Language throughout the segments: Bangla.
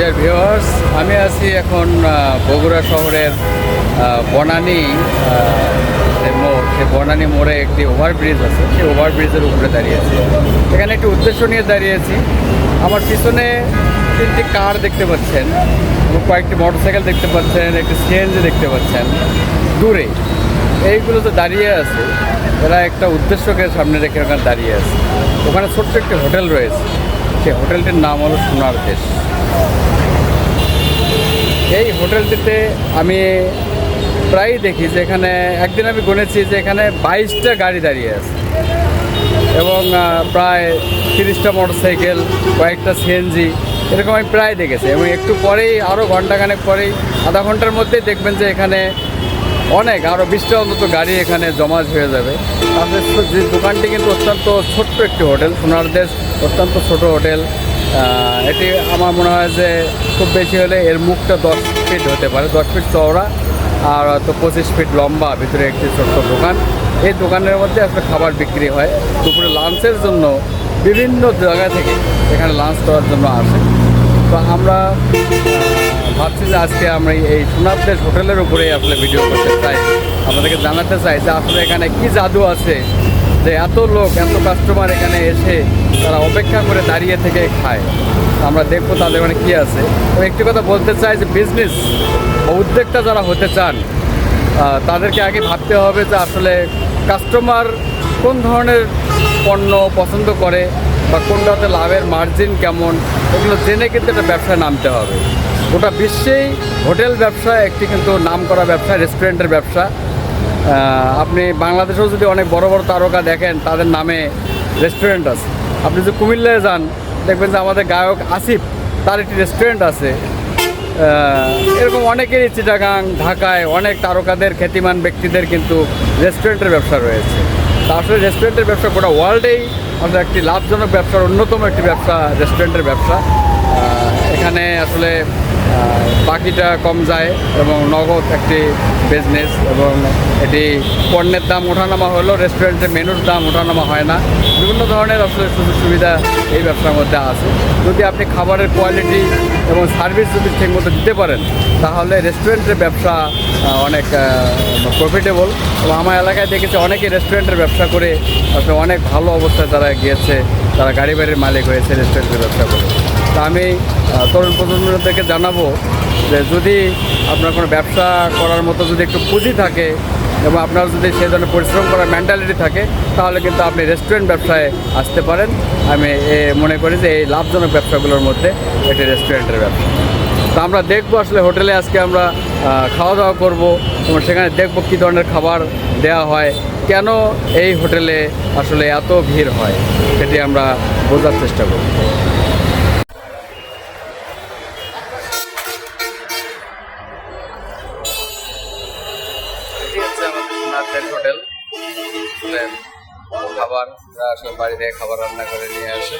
ডিয়ার ভিউয়ার্স আমি আছি এখন বগুড়া শহরের বনানী যে মোড়, সেই বনানী মোড়ে একটি ওভারব্রিজ আছে। সেই ওভারব্রিজের উপরে দাঁড়িয়ে আছি। এখানে একটি উদ্দেশ্য নিয়ে দাঁড়িয়েছি আমার পিছনে তিনটি কার দেখতে পাচ্ছেন এবং কয়েকটি মোটরসাইকেল দেখতে পাচ্ছেন, একটি সিএনজি দেখতে পাচ্ছেন। দূরে, এইগুলো তো দাঁড়িয়ে আছে, এরা একটা উদ্দেশ্যকে সামনে রেখে ওখানে দাঁড়িয়ে আছে। ওখানে ছোট্ট একটি হোটেল রয়েছে। সেই হোটেলটির নাম হলো সোনার দেশ। এই হোটেলটিতে আমি প্রায়ই দেখি যে এখানে একদিন আমি গুনেছি যে এখানে বাইশটা গাড়ি দাঁড়িয়ে আছে এবং প্রায় তিরিশটা মোটরসাইকেল, কয়েকটা সিএনজি এরকম আমি প্রায় দেখেছি। এবং একটু পরেই আরও ঘন্টাখানেক পরেই, আধা ঘণ্টার মধ্যেই দেখবেন যে এখানে অনেক আরও বিশটা অন্তত গাড়ি এখানে জমাজ হয়ে যাবে। তাদের যে দোকানটি কিন্তু অত্যন্ত ছোট্ট একটি হোটেল সোনার দেশ অত্যন্ত ছোট হোটেল। এটি আমার মনে হয় যে খুব বেশি হলে এর মুখটা দশ ফিট হতে পারে, দশ ফিট চওড়া আর হয়তো পঁচিশ ফিট লম্বা ভিতরে একটি ছোট্ট দোকান। এই দোকানের মধ্যে আসলে খাবার বিক্রি হয়। দুপুরে লাঞ্চের জন্য বিভিন্ন জায়গা থেকে এখানে লাঞ্চ করার জন্য আসে। তো আমরা ভাবছি যে আজকে আমরা এই সোনারদেশ হোটেলের উপরে আসলে ভিডিও করতে চাই। আপনাদেরকে জানাতে চাই যে আসলে এখানে কি জাদু আছে? যে এত লোক, এত কাস্টমার এখানে এসে তারা অপেক্ষা করে দাঁড়িয়ে থেকে খায়। আমরা দেখব তাদের মানে কী আছে। তো একটি কথা বলতে চাই যে বিজনেস উদ্যোক্তা যারা হতে চান তাদেরকে আগে ভাবতে হবে যে আসলে কাস্টমার কোন ধরনের পণ্য পছন্দ করে বা কোনটাতে লাভের মার্জিন কেমন, এগুলো জেনে কিন্তু একটা ব্যবসায় নামতে হবে। গোটা বিশ্বেই হোটেল ব্যবসা, একটি কিন্তু নাম করা ব্যবসা, রেস্টুরেন্টের ব্যবসা। আপনি বাংলাদেশেও যদি অনেক বড় বড় তারকা দেখেন, তাদের নামে রেস্টুরেন্ট আছে। আপনি যদি কুমিল্লায় যান, দেখবেন যে আমাদের গায়ক আসিফ, তার একটি রেস্টুরেন্ট আছে। এরকম অনেকেরই চিটাগাং, ঢাকায় অনেক তারকাদের, খ্যাতিমান ব্যক্তিদের কিন্তু রেস্টুরেন্টের ব্যবসা রয়েছে। তা আসলে রেস্টুরেন্টের ব্যবসা গোটা ওয়ার্ল্ডেই আমাদের একটি লাভজনক ব্যবসার অন্যতম একটি ব্যবসা, রেস্টুরেন্টের ব্যবসা। এখানে আসলে বাকিটা কম যায় এবং নগদ একটি বিজনেস এবং এটি পণ্যের দাম ওঠানামা হলেও রেস্টুরেন্টের মেনুর দাম ওঠানামা হয় না। বিভিন্ন ধরনের আসলে সুযোগ সুবিধা এই ব্যবসার মধ্যে আছে। যদি আপনি খাবারের কোয়ালিটি এবং সার্ভিস যদি ঠিকমতো দিতে পারেন, তাহলে রেস্টুরেন্টের ব্যবসা অনেক প্রফিটেবল এবং আমার এলাকায় দেখেছি অনেকে রেস্টুরেন্টের ব্যবসা করে আসলে অনেক ভালো অবস্থায় তারা গিয়েছে, তারা গাড়ি বাড়ির মালিক হয়েছে রেস্টুরেন্টের ব্যবসা করে। তা আমি তরুণ প্রজন্মদেরকে জানাব যে যদি আপনার কোনো ব্যবসা করার মতো যদি একটু পুঁজি থাকে এবং আপনার যদি সেই ধরনের পরিশ্রম করার মেন্টালিটি থাকে, তাহলে কিন্তু আপনি রেস্টুরেন্ট ব্যবসায় আসতে পারেন। আমি এ মনে করি যে এই লাভজনক ব্যবসাগুলোর মধ্যে এটি রেস্টুরেন্টের ব্যবসা। তো আমরা দেখব আসলে হোটেলে আজকে আমরা খাওয়া দাওয়া করব এবং সেখানে দেখব কী ধরনের খাবার দেওয়া হয়, কেন এই হোটেলে আসলে এত ভিড় হয়, সেটি আমরা বোঝার চেষ্টা করব। থেকে খাবার রান্না করে নিয়ে আসে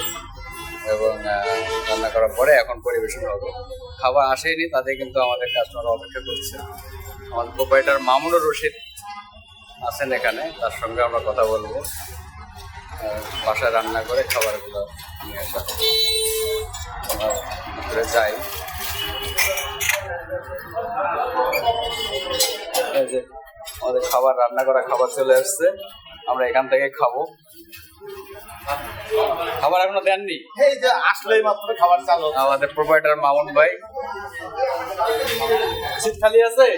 এবং রান্না করার পরে এখন পরিবেশন হবে। খাবার আসেনি, তাতে কিন্তু আমাদের কাস্টমার অপেক্ষা করছে। আমাদের প্রোপাইটার মামুনুর রশিদ আছেন এখানে, তার সঙ্গে আমরা কথা বলব। বাসায় রান্না করে খাবারগুলো নিয়ে আসা আমরা ভিতরে যাই। আমাদের খাবার, রান্না করা খাবার চলে আসছে। আমরা এখান থেকে খাব। খাবার এখনও দেননি? এই যে আসলেই মাত্র খাবার চালু আমাদের প্রোভাইডার মামুন ভাই। সিট খালি আছে?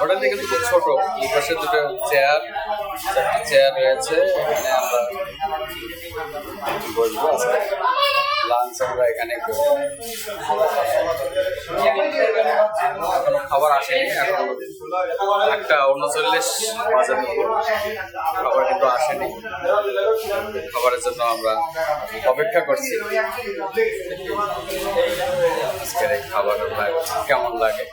হোটেলটি কিন্তু খুব ছোট এই পাশে দুটো চেয়ার চারটি চেয়ার রয়েছে। আমরা এখানে খাবার আসেনি, এখন একটা উনচল্লিশ বাজে দুপুর খাবার কিন্তু আসেনি। খাবারের জন্য আমরা অপেক্ষা করছি। আজকের এই খাবার কেমন লাগে?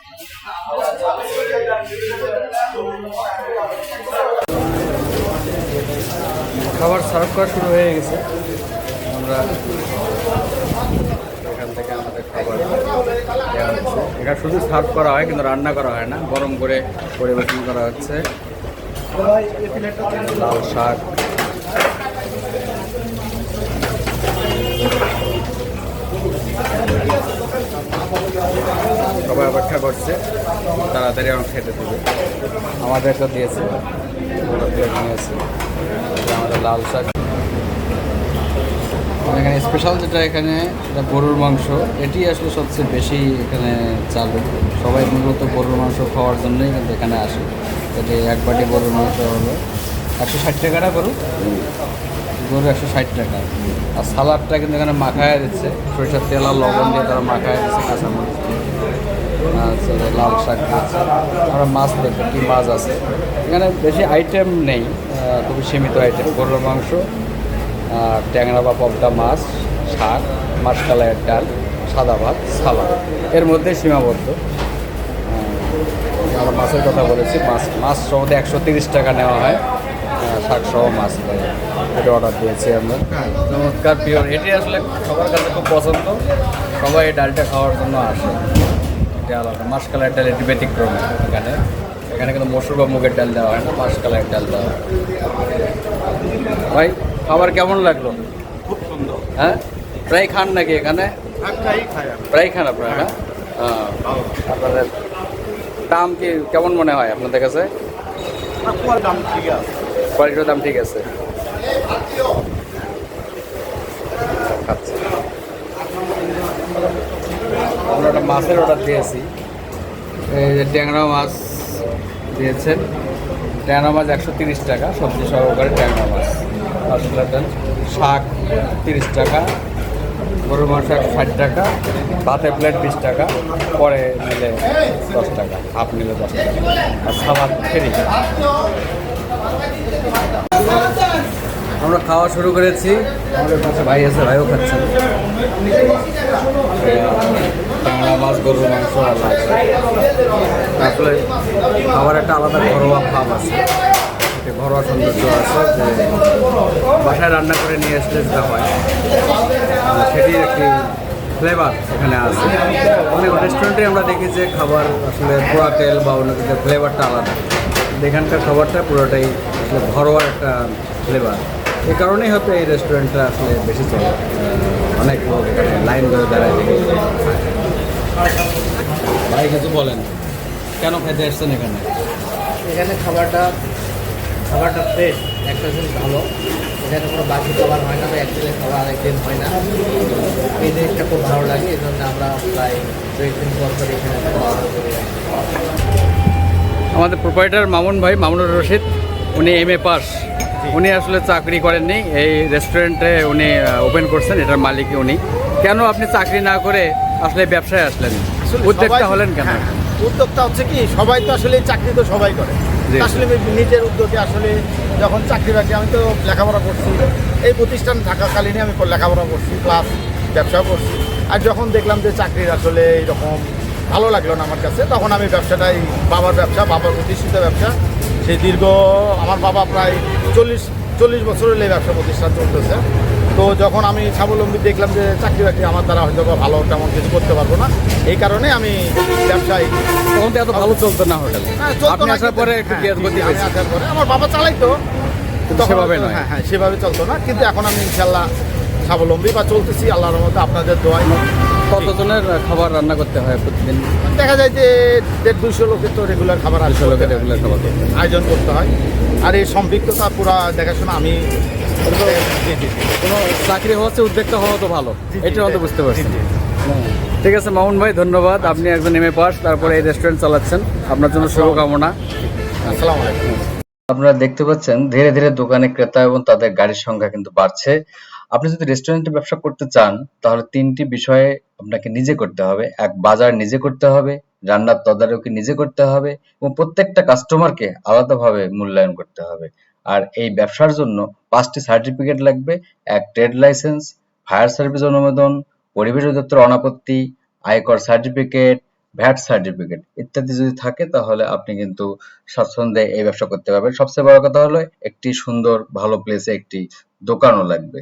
খাবার সার্ভ করা শুরু হয়ে গেছে। আমরা এখান থেকে আমাদের খাবার এখানে শুধু সার্ভ করা হয়, কিন্তু রান্না করা হয় না, গরম করে পরিবেশন করা হচ্ছে। লাল শাক। সবাই অপেক্ষা করছে, তাড়াতাড়ি আমার খেতে দেবে। আমাদের একটা দিয়েছে নিয়েছে। আমাদের লাল শাক। এখানে স্পেশাল যেটা এখানে, এটা গরুর মাংস। এটি আসলে সবচেয়ে বেশি এখানে চালু। সবাই মূলত গরুর মাংস খাওয়ার জন্যই কিন্তু এখানে আসে। এটি এক বাটি গরুর মাংস হলো একশো ষাট টাকাটা গরু। গরু একশো ষাট টাকা। আর সালাডটা কিন্তু এখানে মাখায় দিচ্ছে। সরিষার তেল আর লবণ দিয়ে তারা মাখায় দিচ্ছে কাঁচামরিচ আচ্ছা লাল শাক দিচ্ছে। আমরা মাছ দেখব কী মাছ আছে। এখানে বেশি আইটেম নেই খুবই সীমিত আইটেম গরুর মাংস ট্যাংরা বা পবদা মাছ, শাক মাছকালাইয়ের ডাল, সাদা ভাত, সালাদ। এর মধ্যে সীমাবদ্ধ। আমরা মাছের কথা বলেছি, মাছ মাছ সহজে একশো তিরিশ টাকা নেওয়া হয়। শাক সহ মাছ এটা অর্ডার দিয়েছি আমরা। চমৎকার পিওর এটি আসলে সবার কাছে খুব পছন্দ। সবাই এই ডালটা খাওয়ার জন্য আসে। এটা আলাদা। মাসকালাইয়ের ডাল এটি ব্যতিক্রম এখানে। এখানে কিন্তু মসুর বা মুগের ডাল দেওয়া হয় না, মাসকালাইয়ের ডাল দেওয়া হয়। ভাই খাবার কেমন লাগল? খুব সুন্দর। হ্যাঁ? প্রায় খান নাকি এখানে? আমি। প্রায় খান আপনারা না? হ্যাঁ। আপনাদের দাম কি কেমন মনে হয় আপনাদের কাছে? দাম ঠিক আছে। কোয়ালিটির দাম ঠিক আছে? আচ্ছা। আমরা একটা মাছের অর্ডার দিয়েছি। এই যে ট্যাংরা মাছ দিয়েছেন। ট্যাংরা মাছ একশো তিরিশ টাকা সবজি সহকারে ট্যাংরা মাছ। শাক তিরিশ টাকা, গরুর মাংস একশো ষাট টাকা ভাতের প্লেট বিশ টাকা, পরে নিলে দশ টাকা হাফ নিলে দশ টাকা। আর সালাদ ফেরি। আমরা খাওয়া শুরু করেছি। আমাদের পাশে ভাই আছে, ভাইও খাচ্ছেন বাংলা মাছ, গরুর মাংস আলাদা। আসলে খাবার একটা আলাদা ঘরোয়া ভাব আছে। একটা ঘরোয়া সৌন্দর্য আছে যে বাসায় রান্না করে নিয়ে আসলে যেটা হয় সেটির একটি ফ্লেভার এখানে আছে। অনেক রেস্টুরেন্টে আমরা দেখি যে খাবার আসলে পোড়া তেল বা অন্য কিছু ফ্লেভারটা আলাদা। এখানকার খাবারটা পুরোটাই আসলে ঘরোয়া একটা ফ্লেভার এই কারণেই হয়তো এই রেস্টুরেন্টটা আসলে বেশি চলে। অনেক লোক এখানে লাইন ধরে দাঁড়ায় ভাই কিছু বলেন, কেন খেতে এসছেন এখানে? এখানে খাবারটা খাবারটা ফ্রেশ একটা জিনিস ভালো। এখানে কোনো বাকি খাবার হয় না বা একদিনের খাবার আরেকদিন হয় না। এই জিনিসটা খুব ভালো লাগে এই জন্য আমরা প্রায় দু একদিন পর পর এখানে আমাদের প্রোপাইটার মামুন ভাই মামুনুর রশিদ উনি এম এ পাস। উনি আসলে চাকরি করেননি এই রেস্টুরেন্টে উনি ওপেন করছেন এটার মালিক উনি। কেন আপনি চাকরি না করে আসলে ব্যবসায় আসলেন? আসলে উদ্যোক্তা হলেন কেন? হ্যাঁ, উদ্যোক্তা হচ্ছে কি সবাই তো আসলে চাকরি তো সবাই করে। আসলে নিজের উদ্যোগে আসলে যখন চাকরি বাকরি আমি তো লেখাপড়া করছি। এই প্রতিষ্ঠান থাকাকালীনই আমি লেখাপড়া করছি প্লাস ব্যবসাও করছি। আর যখন দেখলাম যে চাকরির আসলে এইরকম ভালো লাগল না আমার কাছে তখন আমি ব্যবসাটাই বাবার ব্যবসা বাবার প্রতিষ্ঠিত ব্যবসা। সেই দীর্ঘ আমার বাবা প্রায় চল্লিশ চল্লিশ বছর হলে এই ব্যবসা প্রতিষ্ঠান চলতেছে। তো যখন আমি স্বাবলম্বী দেখলাম যে চাকরি বাকরি আমার দ্বারা হয়তো বা ভালো তেমন কিছু করতে পারব না এই কারণে আমি ব্যবসায়ী তখন তো এত ভালো চলতো না হোটেল। হ্যাঁ, আপনি আসার পরে একটু হ্যাঁ, গতি আসার পরে আমার বাবা চালাইতো। সেভাবে নয়। হ্যাঁ হ্যাঁ সেভাবে চলতো না কিন্তু এখন আমি ইনশাল্লাহ স্বাবলম্বী বা চলতেছি আল্লাহর মতো আপনাদের দোয়াই কতজনের খাবার রান্না করতে হয় প্রতিদিন? দেখা যায় যে দেড় দুশো লোকের তো রেগুলার খাবার আয়োজন লোকের রেগুলার খাবার আয়োজন করতে হয়। আর এই সম্পৃক্ততা পুরা দেখাশোনা আমি। কোনো চাকরি হচ্ছে উদ্যোক্তা হওয়া তো ভালো। এটা হয়তো বুঝতে পারছি। ঠিক আছে মামুন ভাই ধন্যবাদ। আপনি একজন এম এ পাস তারপরে এই রেস্টুরেন্ট চালাচ্ছেন। আপনার জন্য শুভকামনা। আসসালামু আলাইকুম। আপনারা দেখতে পাচ্ছেন ধীরে ধীরে দোকানে ক্রেতা এবং তাদের গাড়ির সংখ্যা কিন্তু বাড়ছে। আপনি যদি রেস্টুরেন্টে ব্যবসা করতে চান, তাহলে তিনটি বিষয়ে আপনাকে নিজে করতে হবে। এক, বাজার নিজে করতে হবে, রান্নার তদারকি নিজে করতে হবে, এবং প্রত্যেকটা কাস্টমারকে আলাদাভাবে মূল্যায়ন করতে হবে। আর এই ব্যবসার জন্য পাঁচটি সার্টিফিকেট লাগবে। এক ট্রেড লাইসেন্স ফায়ার সার্ভিস অনুমোদন, পরিবেশ অধিদপ্তর অনাপত্তি, আয়কর সার্টিফিকেট ভ্যাট সার্টিফিকেট ইত্যাদি যদি থাকে, তাহলে আপনি কিন্তু স্বাচ্ছন্দ্যে এই ব্যবসা করতে পারবেন। সবচেয়ে বড় কথা হলো, একটি সুন্দর, ভালো প্লেসে একটি দোকানও লাগবে।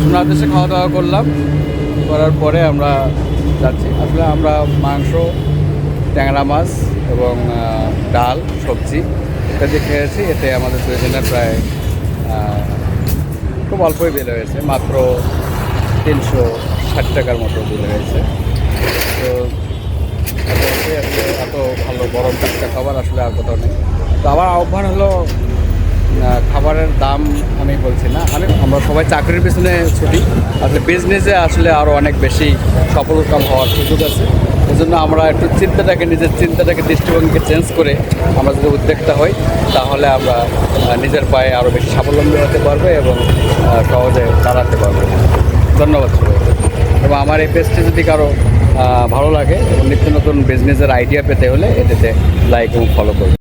সোনার দেশে খাওয়া দাওয়া করলাম। করার পরে আমরা যাচ্ছি। আসলে আমরা মাংস, ট্যাংরা মাছ এবং ডাল, সবজি ইত্যাদি খেয়েছি। এতে আমাদের দুজনের প্রায় খুব অল্পই বিল হয়েছে। মাত্র তিনশো ষাট টাকার মতো বিল হয়েছে। তো আসলে এত ভালো গরম টাটকা খাবার আসলে আর কোথাও নেই। তো আবার আহ্বান হলো খাবারের দাম আমি বলছি না আমি আমরা সবাই চাকরির পিছনে ছুটি। আসলে বিজনেসে আসলে আরও অনেক বেশি সফলকাম হওয়ার সুযোগ আছে। এজন্য আমরা একটু চিন্তাটাকে, নিজের চিন্তাটাকে, দৃষ্টিভঙ্গিকে চেঞ্জ করে আমরা যদি উদ্যোক্তা হই, তাহলে আমরা নিজের পায়ে আরও বেশি স্বাবলম্বী হতে পারব এবং সহজে দাঁড়াতে পারব। ধন্যবাদ এবং আমার এই পেজটি যদি কারও ভালো লাগে, এবং নিত্য নতুন বিজনেসের আইডিয়া পেতে হলে এটাতে লাইক এবং ফলো করুন।